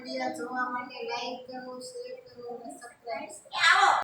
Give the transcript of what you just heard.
video જોવા માટે like કરવું શેર કરવું અને સબસ્ક્રાઇબ